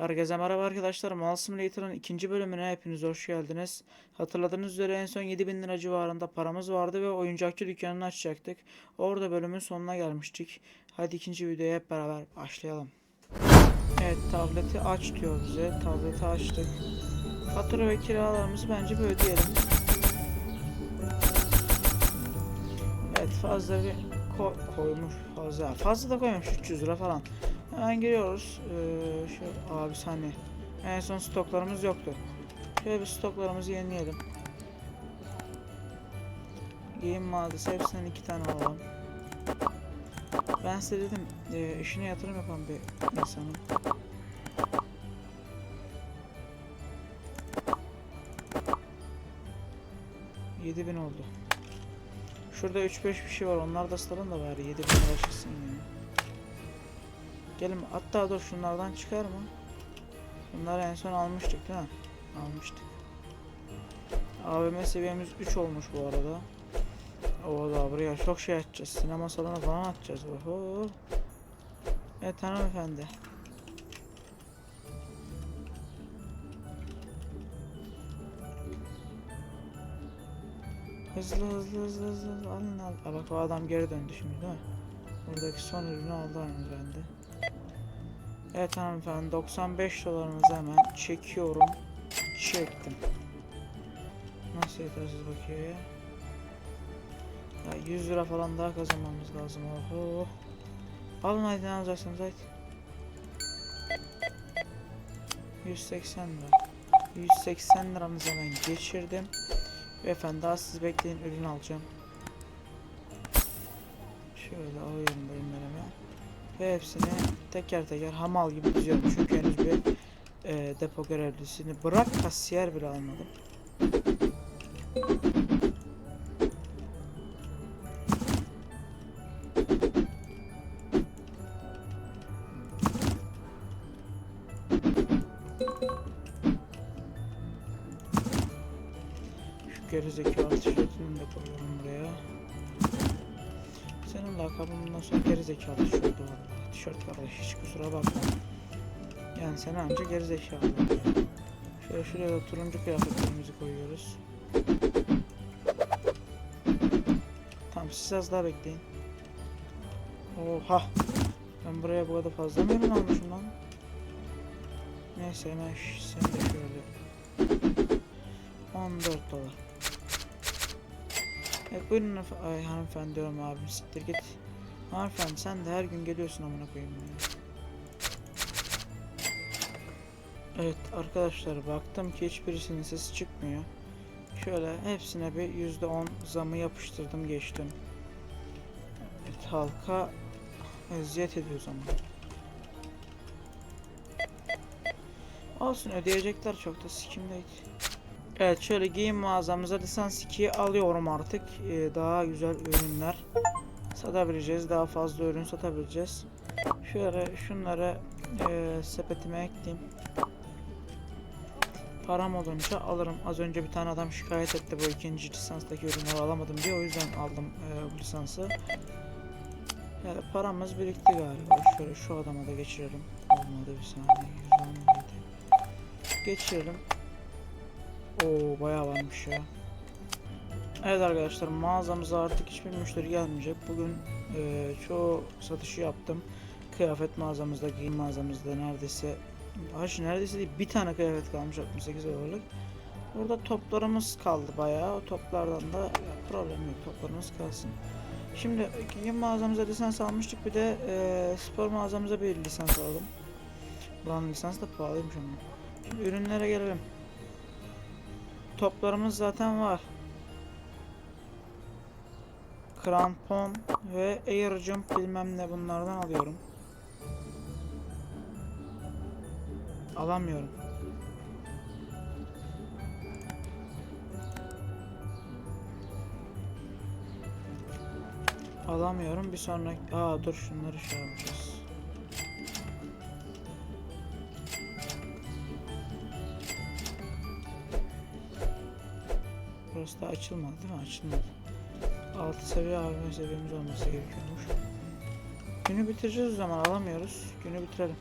Herkese merhaba arkadaşlar. Mal Simulator'ın ikinci bölümüne hepiniz hoş geldiniz. Hatırladığınız üzere en son 7000 lira civarında paramız vardı ve oyuncakçı dükkanını açacaktık. Orada bölümün sonuna gelmiştik. Hadi ikinci videoya hep beraber başlayalım. Evet tableti aç diyor bize. Tableti açtık. Fatura ve kiralarımızı bence bir ödeyelim. Evet fazla bir ko- koymuş fazla. Fazla da koymuş 300 lira falan. Hemen giriyoruz. Ee, şu abi saniye. En son stoklarımız yoktu. Şöyle bir stoklarımızı yenileyelim. Giyim mağazası hepsinden iki tane alalım. Ben size dedim e, işine yatırım yapan bir insanım. Yedi bin oldu. Şurada 3-5 bir şey var. Onlar da satalım da bari 7000 lira çıksın ya. Gelin hatta dur şunlardan çıkar mı? Bunları en son almıştık değil mi? Almıştık. AVM seviyemiz 3 olmuş bu arada. O da buraya çok şey açacağız. Sinema salonu falan açacağız. Oho. Evet hanımefendi. Hızlı hızlı hızlı hızlı alın al. Aa, bak o adam geri döndü şimdi değil mi? Buradaki son ürünü aldı hanımefendi. Evet hanımefendi 95 dolarımızı hemen çekiyorum. Çektim. Nasıl yetersiz bakıyor ya? Ya 100 lira falan daha kazanmamız lazım. Oho. Alın hadi ne alacaksınız hadi. 180 lira. 180 liramızı hemen geçirdim. Beyefendi daha siz bekleyin ürün alacağım. Şöyle alıyorum ürünlerimi. Ve hepsini teker teker hamal gibi diziyorum. Çünkü henüz bir e, depo görevlisini bırak kasiyer bile almadım. Şu gerizekalı tişörtünü de koyuyorum buraya. Senin lakabın bundan sonra gerizekalı tişörtü vallahi. Tişört kardeş hiç kusura bakma. Yani sen anca gerizekalı. Şöyle şuraya da turuncu kıyafetlerimizi koyuyoruz. Tamam siz az daha bekleyin. Oha. Ben buraya bu kadar fazla mı ürün almışım lan? Neyse hemen seni de şöyle. 14 dolar. Evet buyurun ay hanımefendi diyorum abim siktir git. Hanımefendi sen de her gün geliyorsun amına koyayım ya. Evet arkadaşlar baktım ki hiçbirisinin sesi çıkmıyor. Şöyle hepsine bir %10 zamı yapıştırdım geçtim. Evet halka eziyet ediyor zaman. Olsun ödeyecekler çok da sikimdeydi. Evet şöyle giyim mağazamıza lisans 2'yi alıyorum artık. Ee, daha güzel ürünler satabileceğiz. Daha fazla ürün satabileceğiz. Şöyle şunları e, sepetime ekleyeyim. Param olunca alırım. Az önce bir tane adam şikayet etti bu ikinci lisanstaki ürünleri alamadım diye. O yüzden aldım e, bu lisansı. Yani paramız birikti galiba. Şöyle şu adama da geçirelim. Olmadı bir saniye. 117. Geçirelim. Oo bayağı varmış ya. Evet arkadaşlar mağazamıza artık hiçbir müşteri gelmeyecek. Bugün e, çoğu satışı yaptım. Kıyafet mağazamızda, giyim mağazamızda neredeyse Haş neredeyse değil, bir tane kıyafet kalmış 68 dolarlık. Burada toplarımız kaldı bayağı. O toplardan da problem yok. Toplarımız kalsın. Şimdi giyim mağazamıza lisans almıştık. Bir de e, spor mağazamıza bir lisans alalım. Buranın lisans da pahalıymış ama. Şimdi ürünlere gelelim. Toplarımız zaten var. Krampon ve air jump bilmem ne bunlardan alıyorum. Alamıyorum. Alamıyorum. Bir sonraki... Aa dur şunları şey yapacağız. burası da açılmadı değil mi? Açılmadı. 6 seviye AVM seviyemiz olması gerekiyormuş. Günü bitireceğiz o zaman alamıyoruz. Günü bitirelim.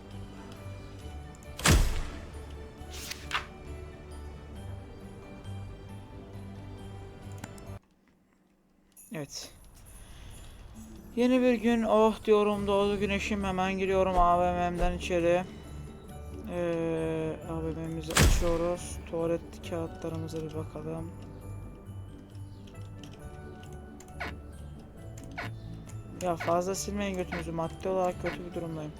Evet. Yeni bir gün oh diyorum doğdu güneşim hemen giriyorum AVM'den içeri. Ee, AVM'mizi açıyoruz. Tuvalet kağıtlarımıza bir bakalım. Ya fazla silmeyin götünüzü maddi olarak kötü bir durumdayım.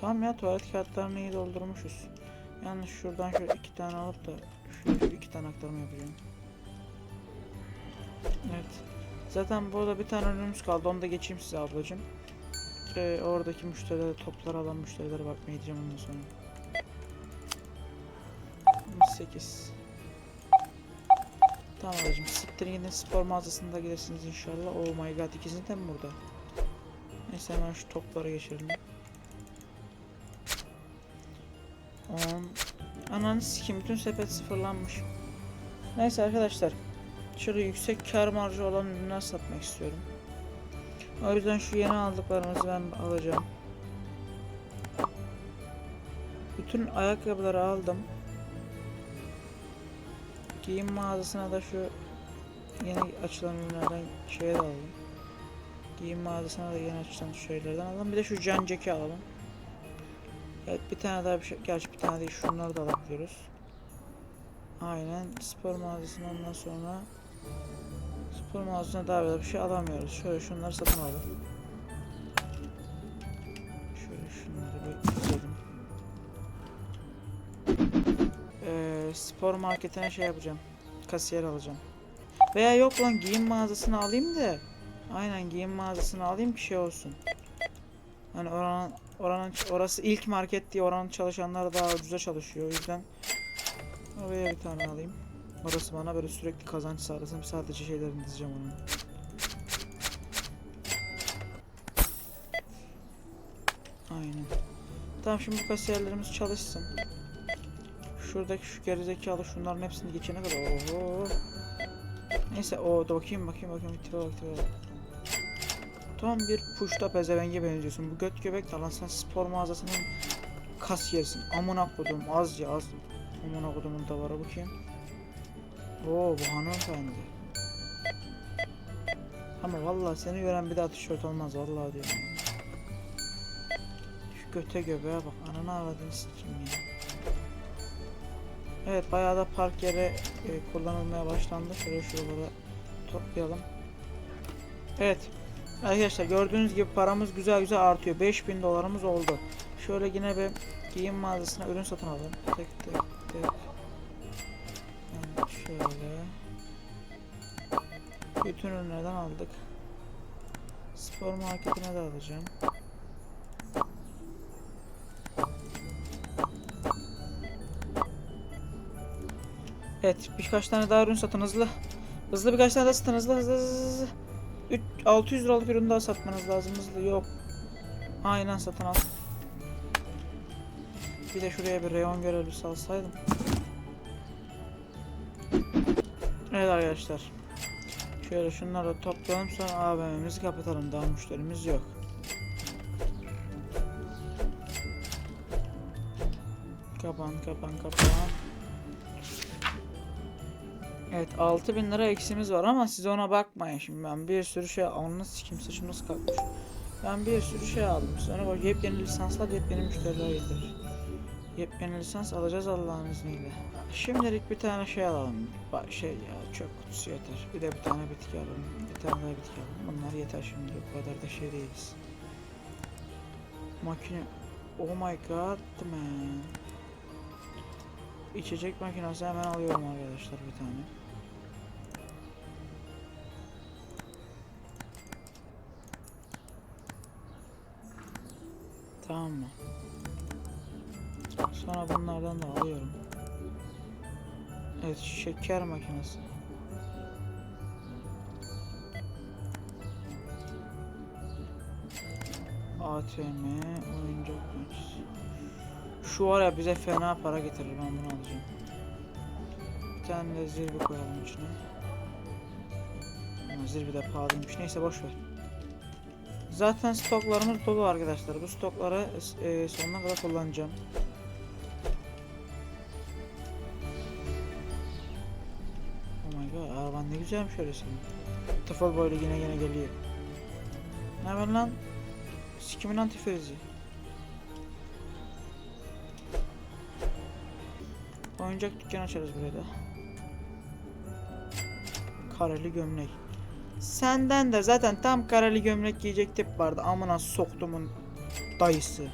Tamam ya tuvalet kağıtlarını iyi doldurmuşuz. Yalnız şuradan şöyle iki tane alıp da şöyle iki tane aktarma yapacağım. Evet. Zaten burada bir tane ürünümüz kaldı. Onu da geçeyim size ablacığım. Ee, oradaki müşterilere, toplar alan müşterilere bakmaya gideceğim ondan sonra. 8. Tamam ablacığım. Siktirin gidin spor mağazasında gidersiniz inşallah. Oh my god ikisini de mi burada? Neyse hemen şu toplara geçelim. 10 Ananı sikeyim bütün sepet sıfırlanmış. Neyse arkadaşlar. Şöyle yüksek kar marjı olan ürünler satmak istiyorum. O yüzden şu yeni aldıklarımızı ben alacağım. Bütün ayakkabıları aldım. Giyim mağazasına da şu yeni açılan ürünlerden şey de alalım. Giyim mağazasına da yeni açılan şeylerden alalım. Bir de şu can ceki alalım. Evet bir tane daha bir şey. Gerçi bir tane değil şunları da alabiliyoruz. Aynen spor mağazasından ondan sonra spor mağazasına daha böyle bir şey alamıyoruz. Şöyle şunları satın alalım. Spor marketine şey yapacağım. Kasiyer alacağım. Veya yok lan giyim mağazasını alayım da. Aynen giyim mağazasını alayım ki şey olsun. Hani oranın oranın orası ilk market diye oranın çalışanları daha ucuza çalışıyor. O yüzden oraya bir tane alayım. Orası bana böyle sürekli kazanç sağlasın. Sadece şeylerini dizeceğim onun. Aynen. Tamam şimdi bu kasiyerlerimiz çalışsın. Şuradaki şu gerizekalı şunların hepsini geçene kadar. Oho. Neyse o da bakayım bakayım bakayım. Tipe bak tipe bak. Tam bir puşta pezevenge benziyorsun. Bu göt göbek de lan sen spor mağazasının kasiyersin. Amına kodum az ya az. Amına kodumun da var bakayım. Oo bu hanımefendi. Ama vallahi seni gören bir daha tişört olmaz vallahi diyorum. Şu göte göbeğe bak ananı avradını sikeyim ya. Evet bayağı da park yeri e, kullanılmaya başlandı. Şöyle şuralara toplayalım. Evet Arkadaşlar gördüğünüz gibi paramız güzel güzel artıyor. 5000 dolarımız oldu. Şöyle yine bir giyim mağazasına ürün satın alalım. Tek tek tek. Yani şöyle. Bütün ürünlerden aldık. Spor marketine de alacağım. Evet birkaç tane daha ürün satın hızlı. Hızlı birkaç tane daha satın hızlı hızlı hızlı. hızlı. 3 600 liralık ürün daha satmanız lazım hızlı yok. Aynen satın al. Bir de şuraya bir reyon görevlisi alsaydım. Evet arkadaşlar. Şöyle şunları toplayalım sonra AVM'mizi kapatalım. Daha müşterimiz yok. Kapan kapan kapan. Evet 6000 lira eksimiz var ama siz ona bakmayın şimdi ben bir sürü şey onu sikim saçım nasıl kalkmış. Ben bir sürü şey aldım. Sonra bak yepyeni lisanslar yepyeni müşteriler getirir. Yepyeni lisans alacağız Allah'ın izniyle. Şimdilik bir tane şey alalım. Bak şey ya çöp kutusu yeter. Bir de bir tane bitki alalım. Bir tane daha bitki alalım. Bunlar yeter şimdi. O kadar da şey değiliz. Makine. Oh my god man. İçecek makinesi hemen alıyorum arkadaşlar bir tane. Tamam mı? Sonra bunlardan da alıyorum. Evet şeker makinesi. ATM oyuncak makinesi. Şu var ya bize fena para getirir ben bunu alacağım. Bir tane de zirve koyalım içine. Ama zirve de pahalıymış. Neyse boş ver. Zaten stoklarımız dolu arkadaşlar. Bu stokları e, sonuna kadar kullanacağım. Oh my god araban ne güzelmiş öyle senin. Tıfıl boylu yine yine geliyor. Ne haber lan? Sikimin antifrizi. Oyuncak dükkanı açarız burada. Kareli gömlek. Senden de zaten tam kareli gömlek giyecek tip vardı. Amına soktumun dayısı.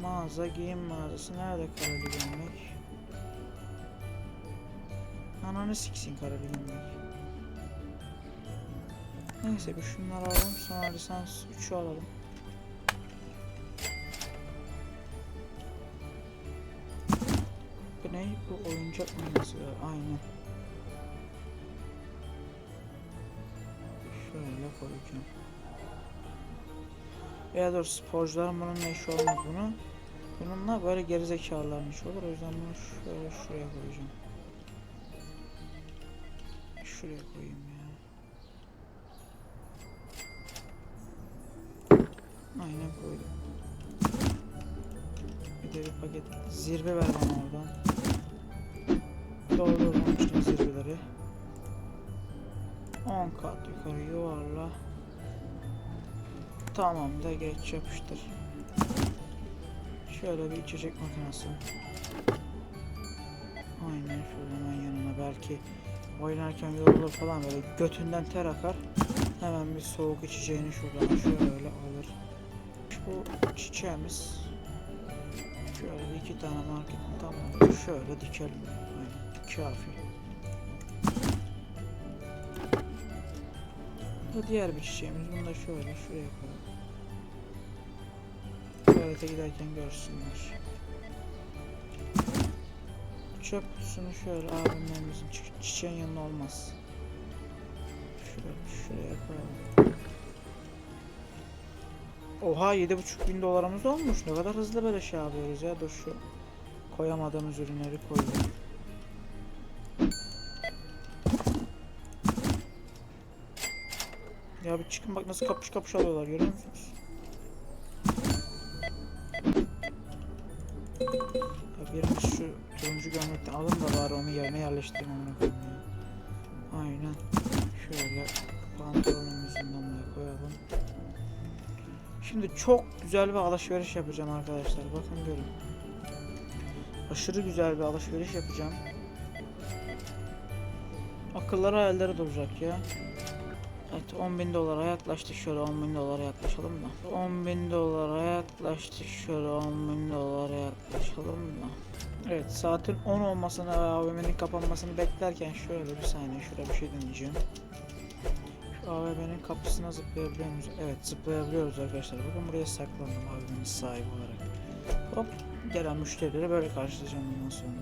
Mağaza, giyim mağazası. Nerede kareli gömlek? Ananı siksin kareli gömlek. Neyse bir şunları alalım sonra lisans 3'ü alalım. Bu ne? Bu oyuncak mıyası? Aynen. Koyacağım. Ya dur sporcuların bunun ne işi olmaz bunu. Bununla böyle gerizekalıların işi olur. O yüzden bunu şöyle şuraya koyacağım. Şuraya koyayım ya. Aynen koydum. Bir de bir paket zirve ver bana oradan. Doldurmamıştım zirveleri. 10 kat yukarı yuvarla. Tamam da geç yapıştır. Şöyle bir içecek makinesi. Aynen şöyle hemen yanına belki oynarken yorulur falan böyle götünden ter akar. Hemen bir soğuk içeceğini şuradan şöyle alır. Bu çiçeğimiz. Şöyle iki tane marketin tamamı şöyle dikelim. Aynen kafi. Bu diğer bir çiçeğimiz. Bunu da şöyle şuraya koyalım. Tuvalete giderken görsünler. Çöp kutusunu şöyle abimlerimizin çi- çiçeğin yanına olmaz. Şöyle şuraya koyalım. Oha 7,5 bin dolarımız olmuş. Ne kadar hızlı böyle şey yapıyoruz ya. Dur şu koyamadığımız ürünleri koyuyorum. Ya bir çıkın bak nasıl kapış kapış alıyorlar görüyor musunuz? Ya birimiz şu turuncu gömlekten alın da bari onu yerine yerleştirin amına koyayım ya. Aynen. Şöyle pantolonumuzun yanına koyalım. Şimdi çok güzel bir alışveriş yapacağım arkadaşlar. Bakın görün. Aşırı güzel bir alışveriş yapacağım. Akılları hayalleri duracak ya. Evet 10 bin dolara yaklaştık şöyle 10 bin dolara yaklaşalım da. 10 bin dolara yaklaştık şöyle 10 bin dolara yaklaşalım da. Evet saatin 10 olmasını ve AVM'nin kapanmasını beklerken şöyle bir saniye şurada bir şey deneyeceğim. Şu AVM'nin kapısına zıplayabiliyor muyuz? Evet zıplayabiliyoruz arkadaşlar. Bakın buraya saklandım AVM'nin sahibi olarak. Hop gelen müşterileri böyle karşılayacağım bundan sonra.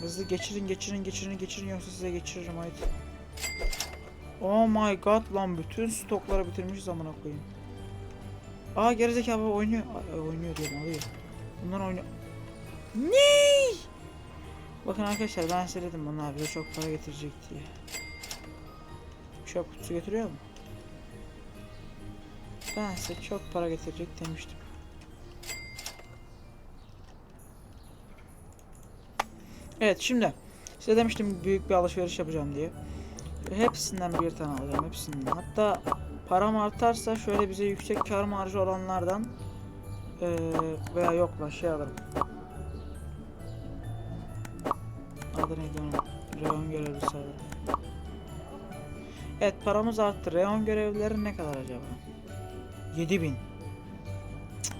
Hızlı geçirin geçirin geçirin geçirin yoksa size geçiririm haydi Oh my god lan bütün stokları bitirmiş amına koyayım. Aa gerizekalı oynuyor. Ay, oynuyor diyorum alıyor. Bunlar oynuyor. Ne? Bakın arkadaşlar ben size dedim bize çok para getirecek diye. Çöp kutusu getiriyor mu? Ben size çok para getirecek demiştim. Evet şimdi size demiştim büyük bir alışveriş yapacağım diye. Hepsinden bir tane alacağım hepsinden. Hatta param artarsa şöyle bize yüksek kar marjı olanlardan eee, veya yok lan şey alırım. Adı neydi onun? Reon görevlisi alırım. Evet paramız arttı. Reon görevlileri ne kadar acaba? 7000. Cık.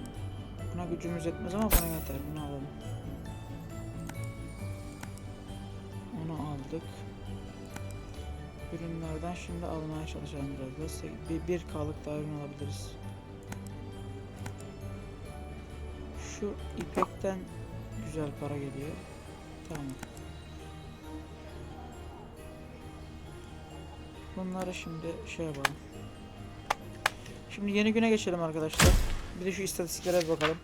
Buna gücümüz yetmez ama buna yeter. Bunu alalım. Onu aldık ürünlerden şimdi almaya çalışalım biraz da. Bir, bir kalık daha ürün alabiliriz. Şu ipekten güzel para geliyor. Tamam. Bunları şimdi şey yapalım. Şimdi yeni güne geçelim arkadaşlar. Bir de şu istatistiklere bakalım.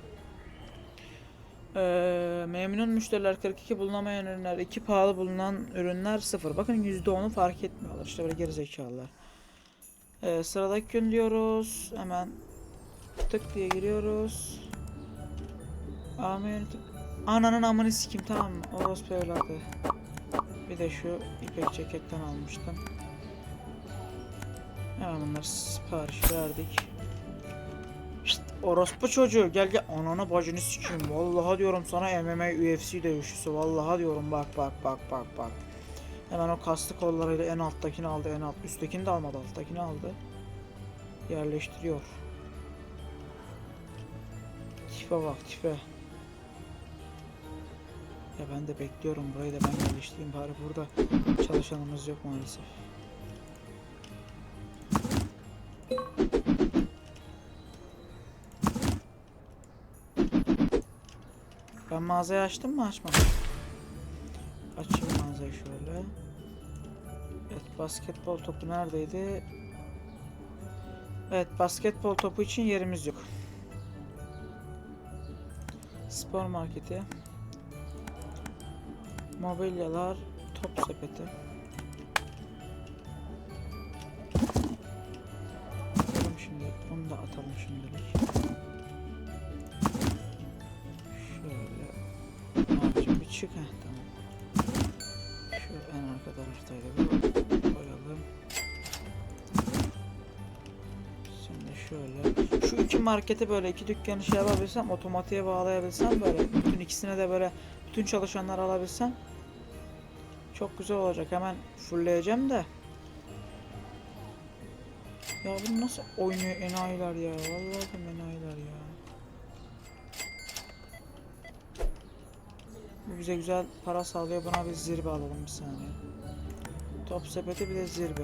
Ee, memnun müşteriler 42 bulunamayan ürünler 2 pahalı bulunan ürünler 0 bakın %10'u fark etmiyorlar işte böyle gerizekalılar ee, sıradaki gün diyoruz hemen tık diye giriyoruz AM yönetim Ananın amını sikim tamam mı? Orospu evladı. Bir de şu ipek ceketten almıştım. Hemen bunları sipariş verdik. Şşt, orospu çocuğu gel gel ananı bacını sikeyim. Vallahi diyorum sana MMA UFC dövüşçüsü. Vallahi diyorum bak bak bak bak bak. Hemen o kaslı kollarıyla en alttakini aldı en alt. Üsttekini de almadı alttakini aldı. Yerleştiriyor. Tipe bak tipe. Ya ben de bekliyorum burayı da ben yerleştireyim bari burada çalışanımız yok maalesef. Ben mağazayı açtım mı açmadım. Mağazayı şöyle. Evet basketbol topu neredeydi? Evet basketbol topu için yerimiz yok. Spor marketi. Mobilyalar, top sepeti. Atalım şimdi, bunu da atalım şimdilik. Şöyle. Abicim bir çık heh, tamam. Taraftaydı bu. Koyalım. Şimdi şöyle. Şu iki marketi böyle iki dükkanı şey yapabilsem, otomatiğe bağlayabilsem böyle bütün ikisine de böyle bütün çalışanları alabilsem çok güzel olacak. Hemen fullleyeceğim de. Ya bu nasıl oynuyor enayiler ya. Vallahi enayiler ya. Bu bize güzel para sağlıyor. Buna bir zirbe alalım bir saniye. Top sepeti bir de zirbe.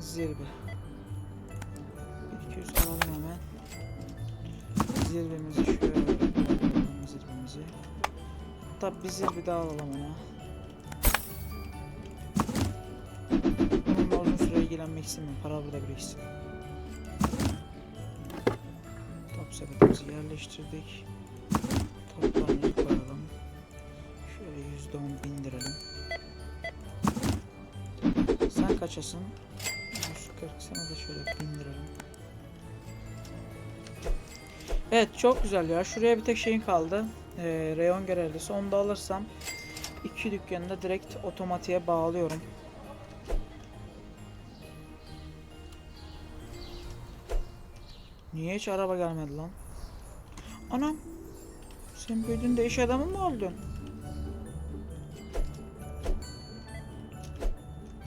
Zirbe. 200 alalım hemen. Zirvemizi şöyle koyalım zirvemizi. Hatta bir zirve daha alalım ona. Bununla uzun süre ilgilenmek istemiyorum. Para burada biriksin. Sepetimizi yerleştirdik. Toplarını koyalım. Şöyle yüzde on bindirelim. Sen kaçasın? 140 sana da şöyle bindirelim. Evet çok güzel ya. Şuraya bir tek şeyin kaldı. Ee, reyon görevlisi. Onu da alırsam iki dükkanı da direkt otomatiğe bağlıyorum. Niye hiç araba gelmedi lan? Anam. Sen büyüdün de iş adamı mı oldun?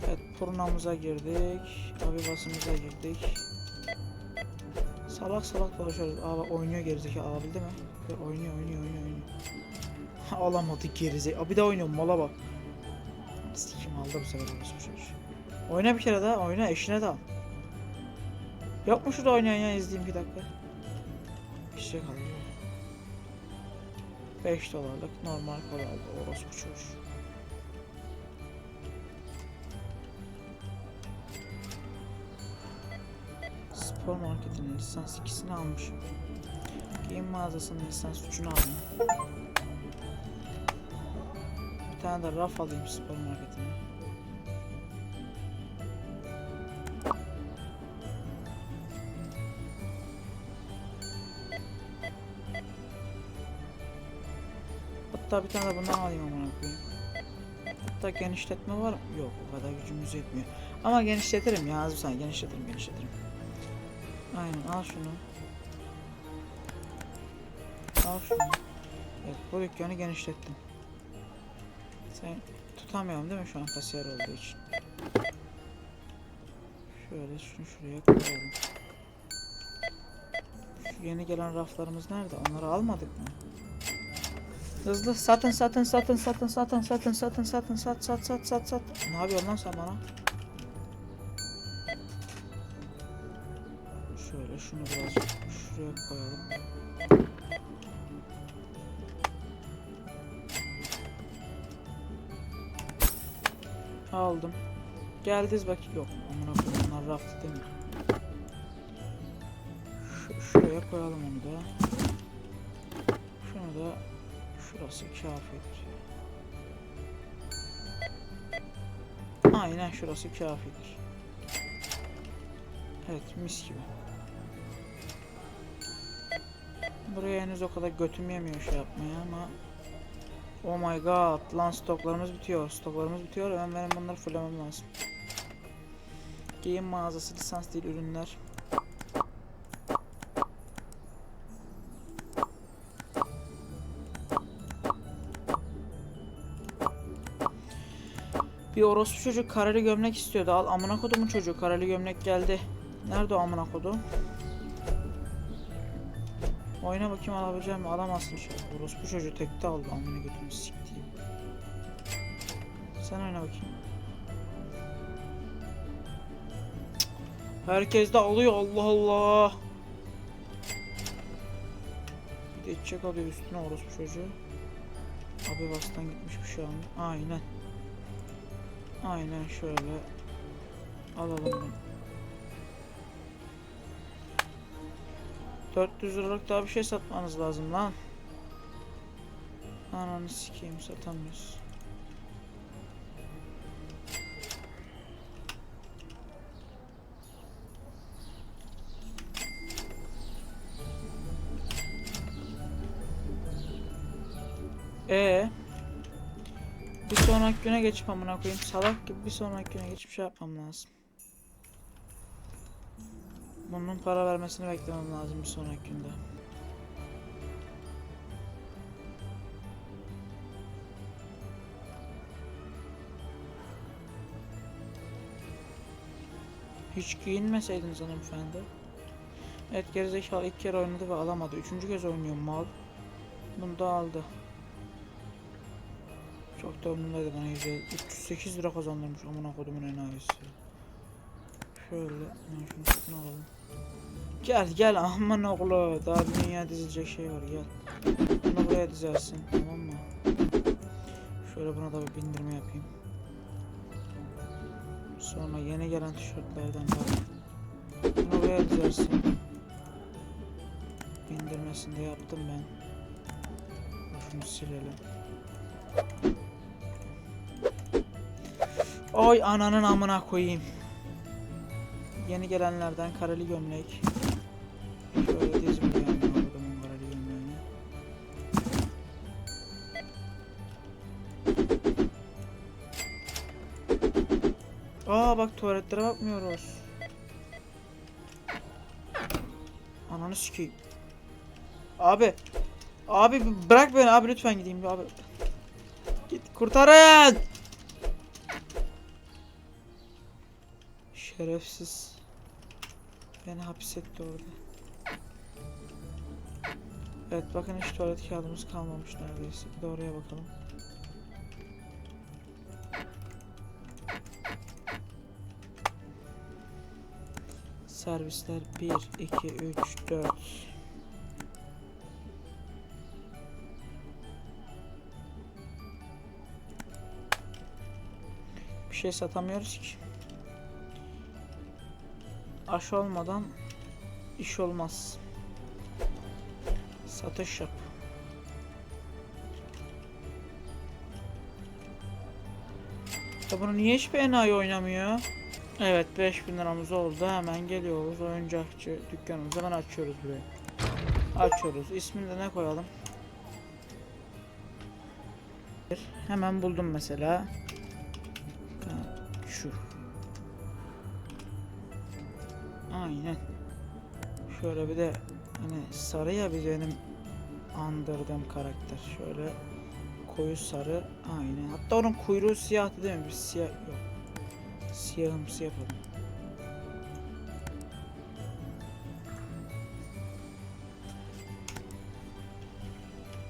Evet turnamıza girdik. Abibasımıza girdik. Salak salak dolaşıyoruz. Aa oynuyor gerizekalı abi değil mi? Bak, Oynuyor oynuyor oynuyor oynuyor. Alamadı gerizekalı. Abi de oynuyor mala bak. Sikim aldı bu sefer orası. Oyna bir kere daha oyna eşine de al. Yok mu şurada oynayan ya izleyeyim bir dakika. İşte kalıyor. 5 dolarlık normal kola aldı orospu. Spor marketinin lisans ikisini almışım. Giyim mağazasının lisans üçünü aldım. Bir tane de raf alayım spor marketine. Hatta bir tane de bundan alayım amına koyayım. Hatta genişletme var mı? Yok o kadar gücümüz yetmiyor. Ama genişletirim ya az bir saniye genişletirim genişletirim. Aynen al şunu. Al şunu. Evet bu dükkanı genişlettim. Sen tutamıyorum değil mi şu an kasiyer olduğu için. Şöyle şunu şuraya koyalım. Şu yeni gelen raflarımız nerede? Onları almadık mı? Hızlı satın satın satın satın satın satın satın satın sat sat sat sat sat. Ne yapıyorsun lan sen bana? Şöyle şunu birazcık şuraya koyalım. Aldım. Geldiz bak yok. Amına koyayım bunlar raftı değil mi? Şu, şuraya koyalım onu da. Şunu da şurası kafidir. Aynen şurası kafidir. Evet mis gibi. Buraya henüz o kadar götüm yemiyor şey yapmaya ama Oh my god lan stoklarımız bitiyor. Stoklarımız bitiyor. Hemen benim bunları fullemem lazım. Giyim mağazası lisans değil ürünler. Bir orospu çocuk kareli gömlek istiyordu. Al amına kodumun çocuğu kareli gömlek geldi. Nerede o amına kodu? Oyna bakayım alabileceğim mi? Alamazsın. Orospu çocuğu tekte aldı amına götünü siktiğim. Sen oyna bakayım. Herkes de alıyor Allah Allah. Bir de içecek alıyor üstüne orospu çocuğu. Abi bastan gitmiş bir şey almış. Aynen. Aynen şöyle. Alalım bunu. 400 liralık daha bir şey satmanız lazım lan. Ananı sikeyim satamıyoruz. Güne geçip amına koyayım salak gibi bir sonraki güne geçip şey yapmam lazım. Bunun para vermesini beklemem lazım bir sonraki günde. Hiç giyinmeseydiniz hanımefendi. Evet gerizekalı ilk kere oynadı ve alamadı. Üçüncü kez oynuyor mal. Bunu da aldı. Da umurumdaydı bana yüzde 308 lira kazandırmış amına kodumun enayisi. Şöyle ben şunu satın alalım. Gel gel aman oğlu daha dünya dizilecek şey var gel. Bunu buraya dizersin tamam mı? Şöyle buna da bir bindirme yapayım. Sonra yeni gelen tişörtlerden bak. Bunu buraya dizersin. Bindirmesini de yaptım ben. Şunu silelim. Oy ananın amına koyayım. Yeni gelenlerden kareli gömlek. Şöyle dizim bir yanına adamın kareli gömleğini. Aa bak tuvaletlere bakmıyoruz. Ananı sikeyim. Abi. Abi bırak beni abi lütfen gideyim abi. Git kurtarın. Şerefsiz. Beni hapsetti orada. Evet bakın hiç tuvalet kağıdımız kalmamış neredeyse. Bir de oraya bakalım. Servisler 1, 2, 3, 4. Bir şey satamıyoruz ki. Aş olmadan iş olmaz. Satış yap. Ya bunu niye hiçbir enayi oynamıyor? Evet 5000 liramız oldu. Hemen geliyoruz. Oyuncakçı dükkanımızı hemen açıyoruz burayı. Açıyoruz. İsmini de ne koyalım? Hemen buldum mesela. Şöyle bir de hani sarı ya bir benim andırdığım karakter. Şöyle koyu sarı. Aynen. Hatta onun kuyruğu siyahtı değil mi? Bir siyah yok. Siyahımsı yapalım.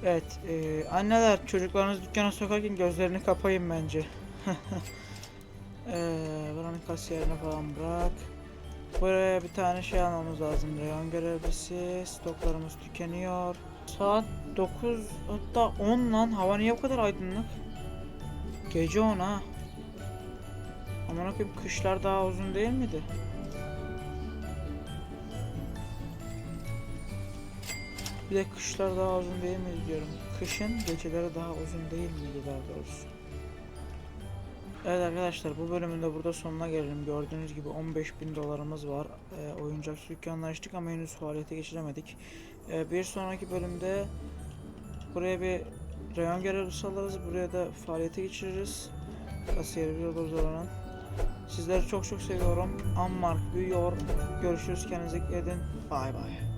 Evet, e, anneler çocuklarınızı dükkana sokarken gözlerini kapayın bence. e, buranın kasiyerine falan bırak. Buraya bir tane şey almamız lazım. Reyon görevlisi. Stoklarımız tükeniyor. Saat 9 hatta 10 lan. Hava niye bu kadar aydınlık? Gece 10 ha. Aman koyayım kışlar daha uzun değil miydi? Bir de kışlar daha uzun değil miydi diyorum. Kışın geceleri daha uzun değil miydi daha doğrusu? Evet arkadaşlar bu bölümün de burada sonuna gelelim. Gördüğünüz gibi 15.000 dolarımız var. Ee, oyuncak dükkanını açtık ama henüz faaliyete geçiremedik. Ee, bir sonraki bölümde buraya bir reyon görevlisi alırız. Buraya da faaliyete geçiririz. Kasiyeri bir oluruz oranın. Sizleri çok çok seviyorum. Ammark büyüyor. Görüşürüz kendinize dikkat edin. Bay bay.